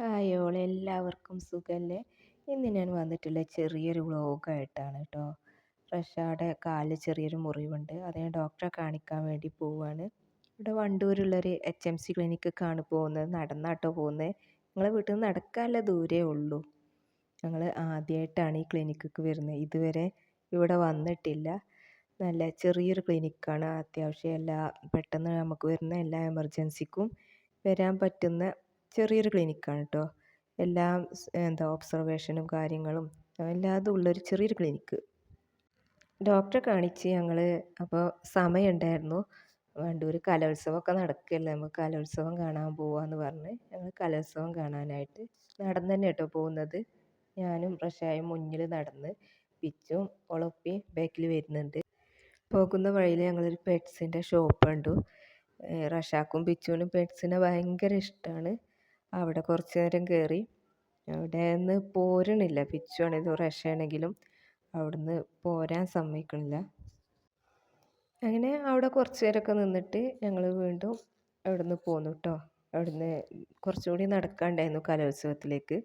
Hi എല്ലാവർക്കും സുഖമല്ലേ ഇന്ന് ഞാൻ വന്നിട്ടുള്ള ചെറിയൊരു വ്ളോഗായിട്ടാണ് കേട്ടോ റഷാടെ കാലിൽ ചെറിയൊരു മുറിവുണ്ട്. അത് ഞാൻ ഡോക്ടറെ കാണിക്കാൻ വേണ്ടി പോവാണ്. ഇവിടെ വണ്ടൂരുള്ളൊരു എച്ച് എം സി ക്ലിനിക്കാണ് പോകുന്നത്. നടന്നാട്ടോ പോകുന്നത്. ഞങ്ങളെ വീട്ടിൽ നിന്ന് നടക്കാനുള്ള ദൂരേ ഉള്ളൂ. ഞങ്ങൾ ആദ്യമായിട്ടാണ് ഈ ക്ലിനിക്കിക്ക് വരുന്നത്. ഇതുവരെ ഇവിടെ വന്നിട്ടില്ല. നല്ല ചെറിയൊരു ക്ലിനിക്കാണ്. അത്യാവശ്യം എല്ലാ പെട്ടെന്ന് നമുക്ക് വരുന്ന എല്ലാ എമർജൻസിക്കും വരാൻ പറ്റുന്ന ചെറിയൊരു ക്ലിനിക്കാണ് കേട്ടോ എല്ലാം എന്താ ഒബ്സർവേഷനും കാര്യങ്ങളും എല്ലാതും ഉള്ളൊരു ചെറിയൊരു ക്ലിനിക്ക്. ഡോക്ടറെ കാണിച്ച് ഞങ്ങൾ അപ്പോൾ സമയമുണ്ടായിരുന്നു വണ്ടൂർ കലോത്സവമൊക്കെ നടക്കുകയല്ലേ നമുക്ക് കലോത്സവം കാണാൻ പോവാന്ന് പറഞ്ഞ് ഞങ്ങൾ കലോത്സവം കാണാനായിട്ട് നടന്നു തന്നെ കേട്ടോ പോകുന്നത് ഞാനും റഷായും മുന്നിൽ നടന്ന് പിച്ചും ഒളപ്പി ബാക്കിൽ വരുന്നുണ്ട്. പോകുന്ന വഴിയിൽ ഞങ്ങളൊരു പെറ്റ്സിന്റെ ഷോപ്പ് കണ്ടു റഷാക്കും പിച്ചുവിനും പെറ്റ്സിനെ ഭയങ്കര ഇഷ്ടമാണ് അവിടെ കുറച്ച് നേരം കയറി അവിടെ നിന്ന് പോരണില്ല പിച്ചുവാണെങ്കിലും റഷയാണെങ്കിലും അവിടുന്ന് പോരാൻ സമ്മതിക്കണില്ല. അങ്ങനെ അവിടെ കുറച്ച് നേരമൊക്കെ നിന്നിട്ട് ഞങ്ങൾ വീണ്ടും അവിടെ നിന്ന് പോന്നു കേട്ടോ അവിടുന്ന് കുറച്ചുകൂടി നടക്കാണ്ടായിരുന്നു കലോത്സവത്തിലേക്ക്.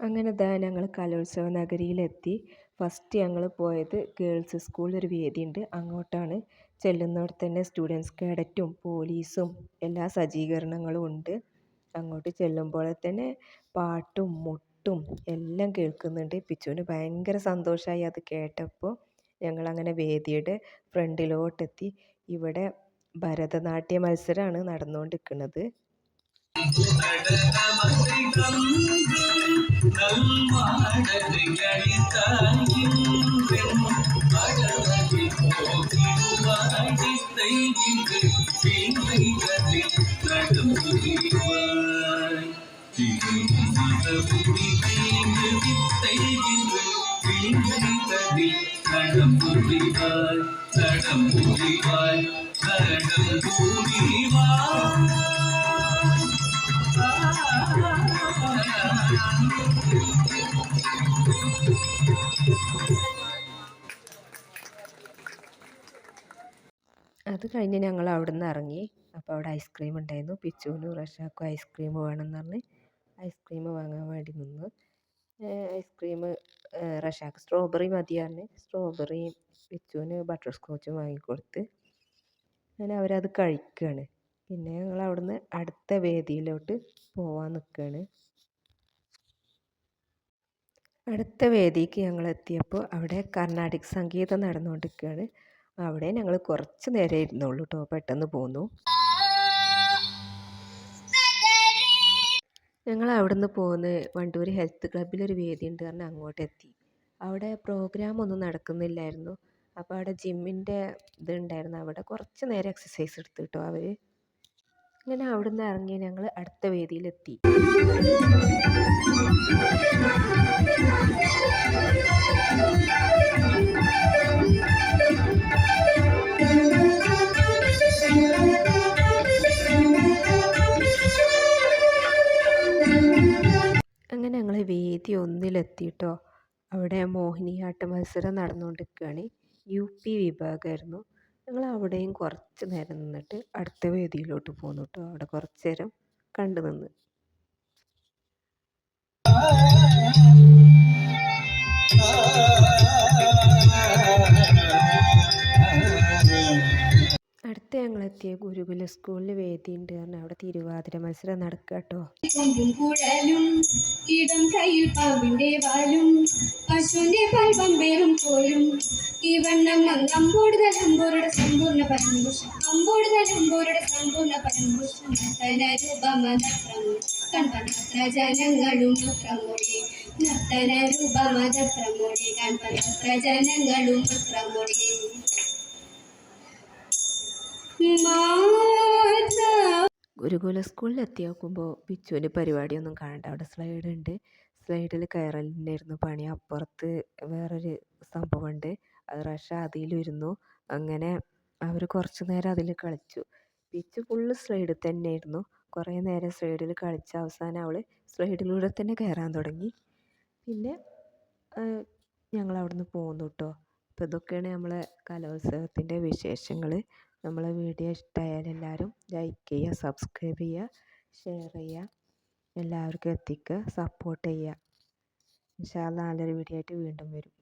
അങ്ങനെ ദാ ഞങ്ങൾ കലോത്സവ നഗരിയിലെത്തി. ഫസ്റ്റ് ഞങ്ങൾ പോയത് ഗേൾസ് സ്കൂളിലൊരു വേദിയുണ്ട്. അങ്ങോട്ടാണ് ചെല്ലുന്നിടത്ത് തന്നെ സ്റ്റുഡൻസ് കേഡറ്റും പോലീസും എല്ലാ സജ്ജീകരണങ്ങളും ഉണ്ട്. അങ്ങോട്ട് ചെല്ലുമ്പോൾ തന്നെ പാട്ടും മുട്ടും എല്ലാം കേൾക്കുന്നുണ്ട്. പിച്ചുവിന് ഭയങ്കര സന്തോഷമായി അത് കേട്ടപ്പോൾ ഞങ്ങളങ്ങനെ വേദിയുടെ ഫ്രണ്ടിലോട്ടെത്തി ഇവിടെ ഭരതനാട്യ മത്സരമാണ് നടന്നുകൊണ്ടിരിക്കുന്നത്. நடம்புரிவாய் நடம்புரிவாய் അത് കഴിഞ്ഞ് ഞങ്ങൾ അവിടെ നിന്ന് ഇറങ്ങി അപ്പോൾ അവിടെ ഐസ്ക്രീം ഉണ്ടായിരുന്നു പിച്ചുവിനും റഷാക്കും ഐസ്ക്രീം വേണമെന്ന് പറഞ്ഞ് ഐസ്ക്രീം വാങ്ങാൻ വേണ്ടി നിന്നു. ഐസ്ക്രീം റഷാക്ക് സ്ട്രോബെറി മതി പറഞ്ഞ് സ്ട്രോബെറിയും പിച്ചുവിന് ബട്ടർ സ്കോച്ചും വാങ്ങിക്കൊടുത്ത്. അങ്ങനെ അവരത് കഴിക്കുകയാണ് പിന്നെ ഞങ്ങൾ അവിടുന്ന് അടുത്ത വേദിയിലോട്ട് പോവാൻ നിൽക്കുകയാണ് അടുത്ത വേദിക്ക് ഞങ്ങൾ എത്തിയപ്പോൾ അവിടെ കർണാടിക് സംഗീതം നടന്നുകൊണ്ടിരിക്കുകയാണ്. അവിടെ ഞങ്ങൾ കുറച്ച് നേരം ഇരുന്നുള്ളൂ കേട്ടോ പെട്ടെന്ന് പോന്നു. ഞങ്ങൾ അവിടെ നിന്ന് പോന്ന് വണ്ടൂർ ഹെൽത്ത് ക്ലബ്ബിലൊരു വേദി ഉണ്ട് പറഞ്ഞ് അങ്ങോട്ട് എത്തി അവിടെ പ്രോഗ്രാം ഒന്നും നടക്കുന്നില്ലായിരുന്നു. അപ്പോൾ അവിടെ ജിമ്മിന്റെ ഇതുണ്ടായിരുന്നു. അവിടെ കുറച്ച് നേരം എക്സസൈസ് എടുത്തു കേട്ടോ അവർ അങ്ങനെ അവിടെ നിന്ന് ഇറങ്ങി ഞങ്ങൾ അടുത്ത വേദിയിലെത്തി. ഞങ്ങൾ വേദി ഒന്നിലെത്തിയിട്ടോ അവിടെ മോഹിനിയാട്ട മത്സരം നടന്നുകൊണ്ടിരിക്കുകയാണ് യു പി വിഭാഗമായിരുന്നു ഞങ്ങൾ അവിടെയും കുറച്ച് നേരം നിന്നിട്ട് അടുത്ത വേദിയിലോട്ട് പോന്നു കേട്ടോ അവിടെ കുറച്ച് നേരം കണ്ടു നിന്ന്. അടുത്ത ഞങ്ങളെത്തിയ ഗുരുകുല സ്കൂളിൽ വേദിയുണ്ട് കാരണം അവിടെ തിരുവാതിര മത്സരം നടക്കുക കേട്ടോ ജനങ്ങളും മുത്രമൊഴി നർത്തന രൂപമതപ്രമൊഴി കൺപത്ര ജനങ്ങളും മാതാ ഗുരുകുല സ്കൂളിൽ എത്തി നോക്കുമ്പോൾ പിച്ചുവിന് പരിപാടിയൊന്നും കാണണ്ട. അവിടെ സ്ലൈഡ് ഉണ്ട്. സ്ലൈഡിൽ കയറലിനായിരുന്നു പണി. അപ്പുറത്ത് വേറൊരു സംഭവമുണ്ട്. അത് റഷ അതിലിരുന്നു. അങ്ങനെ അവർ കുറച്ച് നേരം അതിൽ കളിച്ചു. പിച്ച് ഫുള്ള് സ്ലൈഡിൽ തന്നെയായിരുന്നു. കുറേ നേരം സ്ലൈഡിൽ കളിച്ച അവസാനം അവൾ സ്ലൈഡിലൂടെ തന്നെ കയറാൻ തുടങ്ങി. പിന്നെ ഞങ്ങൾ അവിടുന്ന് പോന്നു കേട്ടോ അപ്പോൾ ഇതൊക്കെയാണ് നമ്മളെ കലോത്സവത്തിന്റെ വിശേഷങ്ങൾ നമ്മളെ വീഡിയോ ഇഷ്ടമായാൽ എല്ലാവരും ലൈക്ക് ചെയ്യുക സബ്സ്ക്രൈബ് ചെയ്യുക ഷെയർ ചെയ്യുക എല്ലാവർക്കും എത്തിക്കുക സപ്പോർട്ട് ചെയ്യുക. ഇൻഷാല്ല നല്ലൊരു വീഡിയോ ആയിട്ട് വീണ്ടും വരും.